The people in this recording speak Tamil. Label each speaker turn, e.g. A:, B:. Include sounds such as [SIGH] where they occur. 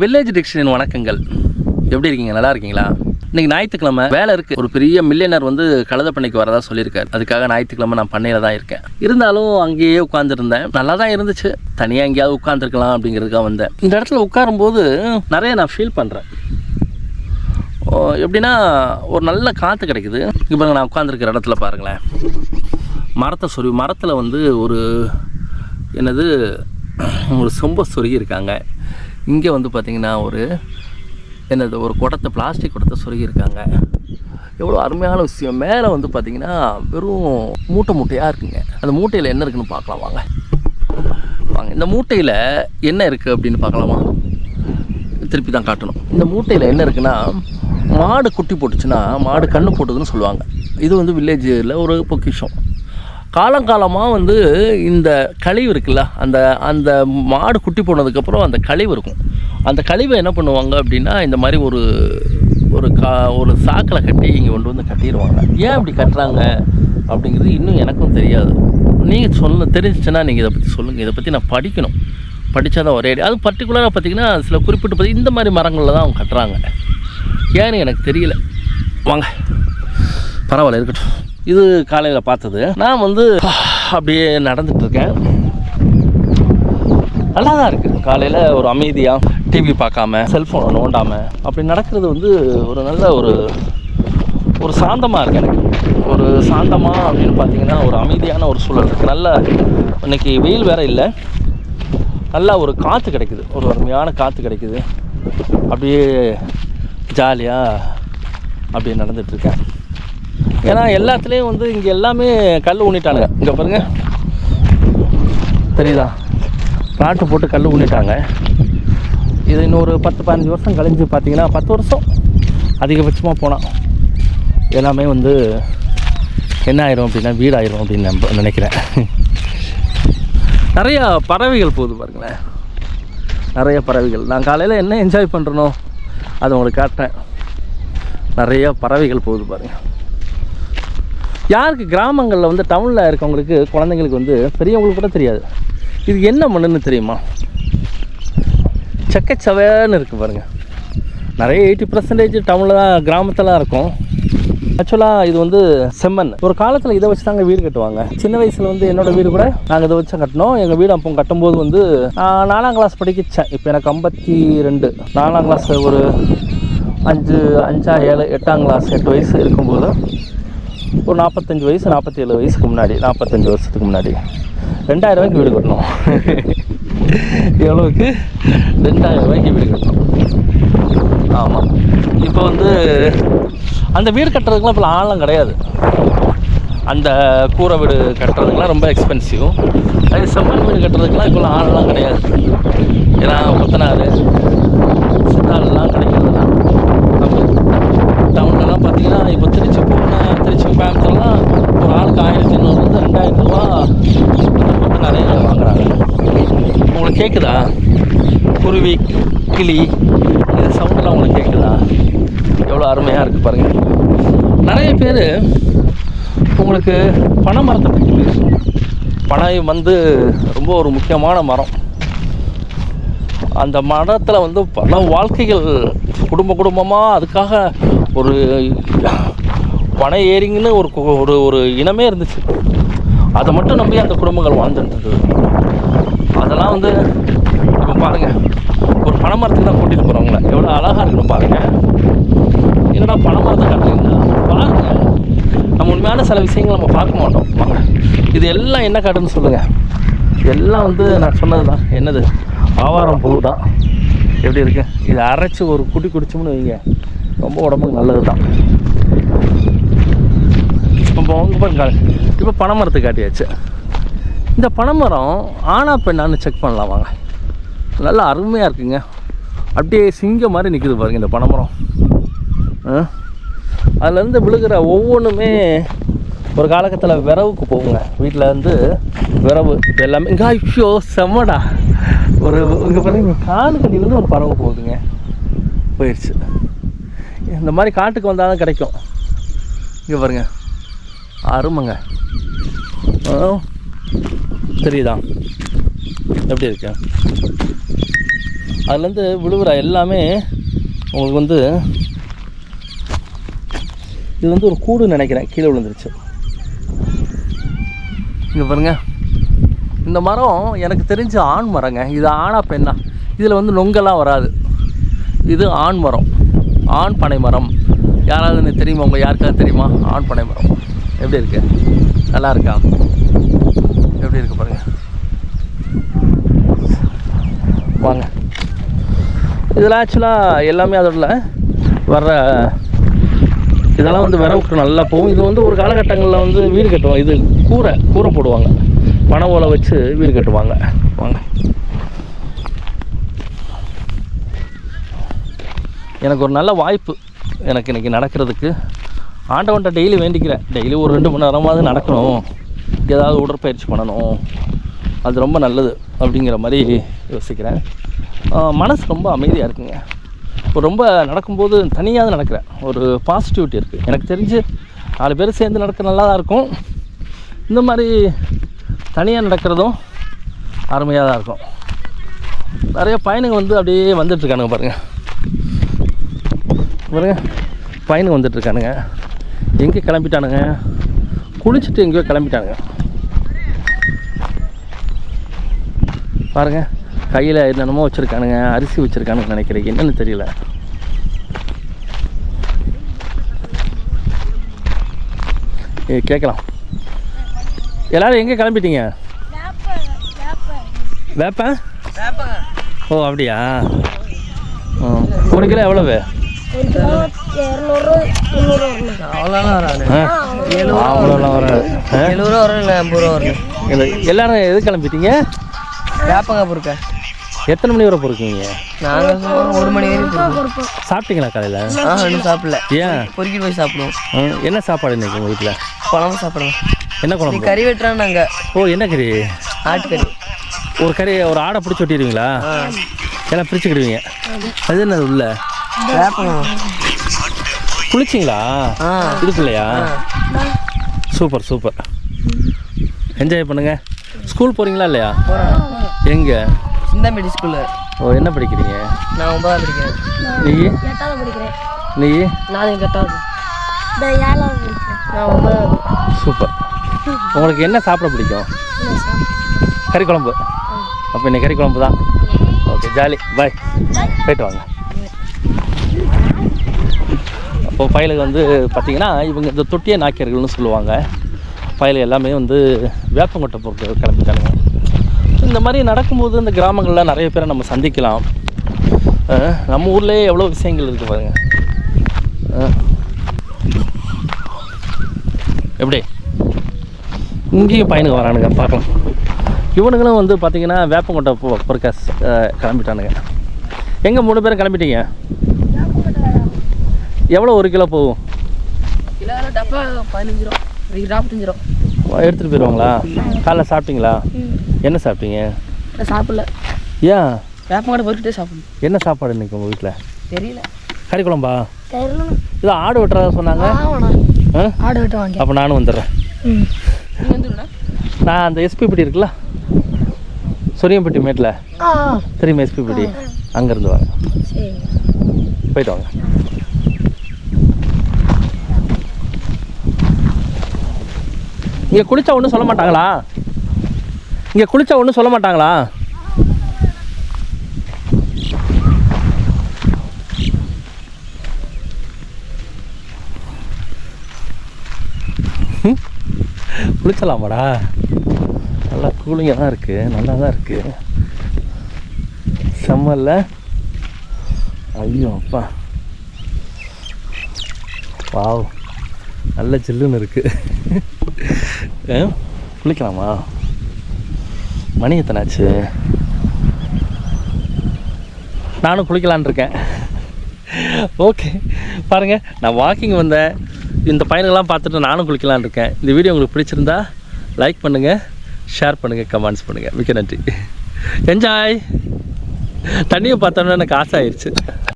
A: வில்லேஜ் டிக்ஷனின் வணக்கங்கள். எப்படி இருக்கீங்க? நல்லா இருக்கீங்களா? இன்னைக்கு ஞாயிற்றுக்கிழமை. வேலை இருக்குது ஒரு பெரிய மில்லியனர் வந்து கழுத பண்ணைக்கு வரதா சொல்லியிருக்காரு. அதுக்காக ஞாயிற்றுக்கிழமை நான் பண்ணையில் தான் இருக்கேன். இருந்தாலும் அங்கேயே உட்காந்துருந்தேன் நல்லா தான் இருந்துச்சு. தனியாக எங்கேயாவது உட்காந்துருக்கலாம் அப்படிங்கிறதுக்காக வந்தேன். இந்த இடத்துல உட்காரும்போது நிறைய நான் ஃபீல் பண்ணுறேன் எப்படின்னா ஒரு நல்ல காற்று கிடைக்குது. இப்போ நான் உட்காந்துருக்கிற இடத்துல பாருங்களேன். மரத்தை சொருவி மரத்தில் வந்து ஒரு என்னது ஒரு சொம்ப சொருகி இருக்காங்க. இங்கே வந்து பார்த்திங்கன்னா ஒரு என்னது ஒரு குடத்தை பிளாஸ்டிக் குடத்தை சொருகியிருக்காங்க. எவ்வளோ அருமையான விஷயம். மேலே வந்து பார்த்திங்கன்னா வெறும் மூட்டை மூட்டையாக இருக்குங்க. அந்த மூட்டையில் என்ன இருக்குன்னு பார்க்கலாம் வாங்க. வாங்க இந்த மூட்டையில் என்ன இருக்குது அப்படின்னு பார்க்கலாமா திருப்பி தான் காட்டணும். இந்த மூட்டையில் என்ன இருக்குன்னா மாடு குட்டி போட்டுச்சுன்னா மாடு கண்ணு போட்டுதுன்னு சொல்லுவாங்க. இது வந்து வில்லேஜில் ஒரு பொக்கிஷம். காலங்காலமாக வந்து இந்த கழிவு இருக்குல்ல அந்த அந்த மாடு குட்டி போனதுக்கப்புறம் அந்த கழிவு இருக்கும். அந்த கழிவை என்ன பண்ணுவாங்க அப்படின்னா இந்த மாதிரி ஒரு ஒரு கா ஒரு சாக்கில் கட்டி இங்கே கொண்டு வந்து கட்டிடுவாங்க ஏன் அப்படி கட்டுறாங்க அப்படிங்கிறது இன்னும் எனக்கும் தெரியாது. நீங்கள் சொல்ல தெரிஞ்சிச்சுன்னா நீங்கள் இதை பற்றி சொல்லுங்கள் இதை பற்றி நான் படிக்கணும். படித்தா தான் ஒரே அது பர்டிகுலராக பார்த்தீங்கன்னா சில குறிப்பிட்டு பார்த்தி இந்த மாதிரி மரங்களில் தான் அவங்க கட்டுறாங்க. ஏன்னு எனக்கு தெரியல. வாங்க. பரவாயில்ல இருக்கட்டும். இது காலையில் பார்த்தது. நான் வந்து அப்படியே நடந்துட்டு இருக்கேன். நல்லா தான் இருக்குது காலையில் ஒரு அமைதியாக டிவி பார்க்காம செல்ஃபோனை நோண்டாமல் அப்படி நடக்கிறது வந்து ஒரு நல்ல ஒரு ஒரு சாந்தமாக இருக்குது எனக்கு. ஒரு சாந்தமாக அப்படின்னு பார்த்தீங்கன்னா ஒரு அமைதியான ஒரு சூழல் இருக்குது நல்ல இன்றைக்கி வெயில் வேற இல்லை. நல்லா ஒரு காற்று கிடைக்குது. ஒரு அருமையான காற்று கிடைக்குது. அப்படியே ஜாலியாக அப்படியே நடந்துட்டுருக்கேன் ஏன்னா எல்லாத்துலேயும் வந்து இங்கே எல்லாமே கல் ஊனிட்டானுங்க. இங்கே பாருங்க. தெரியுதா? நாட்டு போட்டு கல் ஊனிட்டாங்க. இது இன்னொரு பத்து பதினஞ்சு வருஷம் கழிஞ்சு பார்த்தீங்கன்னா பத்து வருஷம் அதிகபட்சமாக போனால் எல்லாமே வந்து என்ன ஆயிரும் அப்படின்னா வீடாயிரும் அப்படின்னு நம்ப நினைக்கிறேன். நிறையா பறவைகள் போகுது பாருங்களேன். நிறைய பறவைகள். நான் காலையில் என்ன என்ஜாய் பண்ணுறனோ அதை உங்களுக்கு காட்டுறேன். நிறையா பறவைகள் போகுது பாருங்கள் யாருக்கு கிராமங்களில் வந்து டவுனில் இருக்கவங்களுக்கு குழந்தைங்களுக்கு வந்து பெரியவங்களுக்கு கூட தெரியாது. இது என்ன மண்ணுன்னு தெரியுமா? செக்கச்சவைன்னு இருக்குது பாருங்கள் நிறைய எயிட்டி பர்சன்டேஜ் டவுனில் தான் கிராமத்தில் இருக்கும். ஆக்சுவலாக இது வந்து செம்மண். ஒரு காலத்தில் இதை வச்சு தாங்க வீடு கட்டுவாங்க. சின்ன வயசில் வந்து என்னோட வீடு கூட நாங்கள் இதை வச்சு கட்டினோம். எங்கள் வீடு அப்போ கட்டும்போது வந்து நான் நாலாம் கிளாஸ் படிக்கச்சேன் இப்போ எனக்கு ஐம்பத்தி ரெண்டு. நாலாம் கிளாஸ் ஒரு அஞ்சு அஞ்சா ஏழு எட்டாம் கிளாஸ் எட்டு வயசு இருக்கும்போது ஒரு நாற்பத்தஞ்சு வயசு நாற்பத்தேழு வயசுக்கு முன்னாடி நாற்பத்தஞ்சு வருஷத்துக்கு முன்னாடி. ரெண்டாயிரம் ரூபாய்க்கு வீடு கட்டணும். எவ்வளோவுக்கு? ரெண்டாயிரம் ரூபாய்க்கு வீடு கட்டணும். ஆமாம் இப்போ வந்து அந்த வீடு கட்டுறதுக்குலாம் இப்போ ஆழம் கிடையாது. அந்த கூரை வீடு கட்டுறதுக்குலாம் ரொம்ப எக்ஸ்பென்சிவ் அதே செம்மண் வீடு கட்டுறதுக்குலாம் இப்போலாம் ஆழம்லாம் கிடையாது. ஏன்னா கொத்தனார் சித்தாளெலாம் கிடைக்கிறதுலாம் நம்ம டவுன்லலாம் பார்த்தீங்கன்னா இப்போ திருச்சி போன திருச்சி கோயம்புத்தூர்லாம் ஒரு ஆளுக்கு ஆயிரத்தி ஐநூறுலேருந்து ரெண்டாயிரம் ரூபா போட்டு நிறைய வாங்குறாங்க உங்களுக்கு கேட்குதா குருவி கிளி இந்த சவுண்டெல்லாம் உங்களுக்கு கேட்குதா எவ்வளோ அருமையாக இருக்குது பாருங்கள் நிறைய பேர் உங்களுக்கு பனை மரத்தை பற்றி பேசுவோம் பனை வந்து ரொம்ப ஒரு முக்கியமான மரம். அந்த மரத்தில் வந்து பல வாழ்க்கைகள் குடும்ப குடும்பமாக அதுக்காக ஒரு பனை ஏரிங்கன்னு ஒரு ஒரு ஒரு இனமே இருந்துச்சு. அதை மட்டும் நம்பி அந்த குடும்பங்கள் வாழ்ந்துட்டு இருந்தது. அதெல்லாம் வந்து இப்போ பாருங்கள் ஒரு பனை மரத்துக்கு தான் கூட்டிகிட்டு போகிறவங்கள எவ்வளோ அழகாக இருக்கணும் பாருங்கள் என்னடா பனை மரத்தை காட்டுறீங்களா பாருங்க. நம்ம உண்மையான சில விஷயங்கள் நம்ம பார்க்க மாட்டோம். வாங்க. இது எல்லாம் என்ன காட்டுன்னு சொல்லுங்கள் எல்லாம் வந்து நான் சொன்னது தான் என்னது? ஆவாரம் பூ தான். எப்படி இருக்கு? இதை அரைச்சி ஒரு குட்டி குடிச்சோம்னு வைங்க. ரொம்ப உடம்புக்கு நல்லது தான் இப்போ உங்க பாருங்க. இப்போ பனைமரத்தை காட்டியாச்சு. இந்த பனைமரம் ஆனா பெண்ணான்னு செக் பண்ணலாம் வாங்க. நல்லா அருமையாக இருக்குங்க. அப்படியே சிங்கம் மாதிரி நிற்குது பாருங்க இந்த பனைமரம். அதுலேருந்து விழுகிற ஒவ்வொன்றுமே ஒரு காலகட்டத்தில் விரவுக்கு போகுங்க. வீட்டில் வந்து விரவு இது எல்லாமே இங்கே ஐயோ செம்மடா. ஒரு இங்கே பாருங்க காடு கட்டிலேருந்து ஒரு பறவை போகுதுங்க. போயிடுச்சு இந்த மாதிரி காட்டுக்கு வந்தால் தான் கிடைக்கும். இங்கே பாருங்க. அருமைங்க. தெரியுதா? எப்படி இருக்கு? அதுலேருந்து விழுவுற எல்லாமே உங்களுக்கு வந்து இது வந்து ஒரு கூடு நினைக்கிறேன். கீழே விழுந்துருச்சு. இங்கே பாருங்க. இந்த மரம் எனக்கு தெரிஞ்ச ஆண் மரங்க. இது ஆணா பெண்ணா? இதில் வந்து நொங்கெல்லாம் வராது. இது ஆண் மரம். ஆண் பனை மரம். யாராவது எனக்கு தெரியுமா உங்கள் யாருக்காவது தெரியுமா? ஆண் பனை மரம். எப்படி இருக்கு? நல்லா இருக்கா? எப்படி இருக்கு பாருங்க. வாங்க. இதெல்லாம் ஆக்சுவலாக எல்லாமே அதோட வர்ற இதெல்லாம் வந்து விரை விட்டு நல்லா போகும். இது வந்து ஒரு காலகட்டங்களில் வந்து வீடு கட்டுவோம் இது கூரை கூரை போடுவாங்க. பனை ஓலை வச்சு வீடு கட்டுவாங்க. வாங்க. எனக்கு ஒரு நல்ல வாய்ப்பு எனக்கு இன்றைக்கி நடக்கிறதுக்கு. ஆண்டவன்ட்ட டெய்லி வேண்டிக்கிறேன். டெய்லி ஒரு ரெண்டு மணி நேரமாவது நடக்கணும். ஏதாவது உடற்பயிற்சி பண்ணணும். அது ரொம்ப நல்லது அப்படிங்கிற மாதிரி யோசிக்கிறேன். மனசு ரொம்ப அமைதியாக இருக்குங்க. இப்போ ரொம்ப நடக்கும்போது தனியாக நடக்கிறேன். ஒரு பாசிட்டிவிட்டி இருக்குது எனக்கு தெரிஞ்சு நாலு பேர் சேர்ந்து நடக்க நல்லா தான் இருக்கும். இந்த மாதிரி தனியாக நடக்கிறதும் அருமையாக தான் இருக்கும். நிறைய பயணங்கள் வந்து அப்படியே வந்துட்டுருக்கானுங்க பாருங்கள் பாருங்கள் பயணம் வந்துட்டுருக்கானுங்க எங்கே கிளம்பிட்டானுங்க? குளிச்சுட்டு எங்கேயோ கிளம்பிட்டானுங்க. பாருங்க. கையில் என்னென்னமோ வச்சுருக்கானுங்க. அரிசி வச்சுருக்கானுங்க நினைக்கிறேன். என்னன்னு தெரியல. ஏ கேட்கலாம் எல்லாரும் எங்கே கிளம்பிட்டீங்க? வேப்ப? ஓ அப்படியா. ஒரு கிலோ எவ்வளவு?
B: அவ்வளோலாம் வராது? எழுபது ரூபா வரும். இல்லை ரூபா வரும்.
A: எல்லாரும் எது கிளம்பிட்டீங்க?
B: வேப்பங்க பொறுக்க.
A: எத்தனை மணி வரை பொறுக்கீங்க
B: நாங்கள் ஒரு மணி வரைக்கும் பொறுப்போம்.
A: சாப்பிட்டீங்களா காலையில்?
B: ஆ இன்னும் சாப்பிடல.
A: ஏன்?
B: பொறுக்கிட்டு போய் சாப்பிடுவோம்.
A: ஆ, என்ன சாப்பாடு இன்னைக்கு உங்கள் வீட்டில்
B: குழம்பு சாப்பிடலாம்
A: என்ன குழம்பு?
B: கறி வெட்டுறான் நாங்கள்
A: ஓ என்ன கறி?
B: ஆட்டுக்கறி
A: ஒரு கறி ஒரு ஆடை பிடிச்சி ஒட்டிடுவீங்களா? எல்லாம் பிரிச்சுக்கிடுவீங்க. அது என்னது உள்ள?
B: வேப்பங்க
A: குளிச்சிங்களா
B: ஆ.
A: இதுக்குள்ளையா சூப்பர் சூப்பர். என்ஜாய் பண்ணுங்க. ஸ்கூல் போகிறீங்களா இல்லையா? எங்கே?
B: சிந்தாம்பேடி ஸ்கூலில்
A: ஓ என்ன படிக்கிறீங்க?
B: நான் ஒன்பதாவது படிக்கிறேன்.
A: நீ?
C: எட்டாவது படிக்கிறேன்.
A: நீ?
B: நான் எட்டாவது
C: இந்த ஏழாவது படிக்கிறேன்.
B: நான் ஒன்பதாவது.
A: சூப்பர். உங்களுக்கு என்ன சாப்பிட பிடிக்கும்? கறி குழம்பு. அப்போ இன்னைக்கு கறி குழம்பு தான். Okay jolly. பாய் போயிட்டு வாங்க. அப்போ பயலுக்கு வந்து பார்த்தீங்கன்னா இவங்க இந்த தொட்டிய நாக்கியர்கள்னு சொல்லுவாங்க. பயல் எல்லாமே வந்து வேப்பங்கொட்டை பொறுக்க கிளம்பிட்டானுங்க இந்த மாதிரி நடக்கும்போது இந்த கிராமங்களில் நிறைய பேரை நம்ம சந்திக்கலாம். நம்ம ஊர்லேயே எவ்வளோ விஷயங்கள் இருக்குது பாருங்க. அஹ் எப்படி? இங்கேயும் பையனுக்கு வரானுங்க பார்க்கலாம். இவனுங்களும் வந்து பார்த்தீங்கன்னா வேப்பங்கொட்டை பொ பொறுக்க ஸ்- அஹ் கிளம்பிட்டானுங்க. எங்கே மூணு பேரும் கிளம்பிட்டீங்க? எவ்வளோ ஒரு கிலோ போகும்?
B: கிலோ டப்பா பதினஞ்சு ரூபா ஒரு நாற்பத்தஞ்சு ரூபா.
A: எடுத்துகிட்டு போயிடுவாங்களா காலைல சாப்பிட்டீங்களா? என்ன சாப்பிட்டீங்க?
B: நான் சாப்பிடல.
A: ஏன்?
B: வேப்பங்கடை பொறுக்கிட்டே சாப்பிடணும்.
A: என்ன சாப்பாடு இன்னைக்கு உங்கள் வீட்டில்
B: தெரியல.
A: கறி குழம்பா? இது ஆடு வெட்டுறதா சொன்னாங்க.
C: ஆடு வெட்ட வாங்க.
A: அப்போ நானும் வந்துடுறேன்.
C: ம்.
B: நீ வந்துடுண்ணா
A: நான் அந்த எஸ்பிபடி இருக்குல்ல? சொரியம்பட்டி மேட்டில்?
C: ஆ
A: தெரியுமா எஸ்பிபடி அங்கேருந்து வாங்க.
C: சரி.
A: போயிட்டு வாங்க. இங்கே குளிச்சா ஒன்றும் சொல்ல மாட்டாங்களா? இங்கே குளிச்சா ஒன்றும் சொல்ல மாட்டாங்களா? குளிச்சலாமாடா? நல்லா கூலிங்காக தான் இருக்குது நல்லா தான் இருக்குது செம்மல்ல. ஐயோ அப்பா. பாவ் நல்ல ஜில்லுன்னு இருக்கு. [LAUGHS] ஆ, குளிக்கலாமா? மணி எத்தனாச்சு? நானும் குளிக்கலான்னு இருக்கேன். ஓகே. பாருங்க நான் வாக்கிங் வந்தேன். இந்த பையனுங்கெல்லாம் பார்த்துட்டு நானும் குளிக்கலான்னு இருக்கேன். இந்த வீடியோ உங்களுக்கு பிடிச்சிருந்தா லைக் பண்ணுங்கள் ஷேர் பண்ணுங்கள் கமெண்ட்ஸ் பண்ணுங்கள் மிக்க நன்றி. என்ஜாய் தண்ணியை பார்த்தோன்னே எனக்கு ஆசை ஆயிடுச்சு.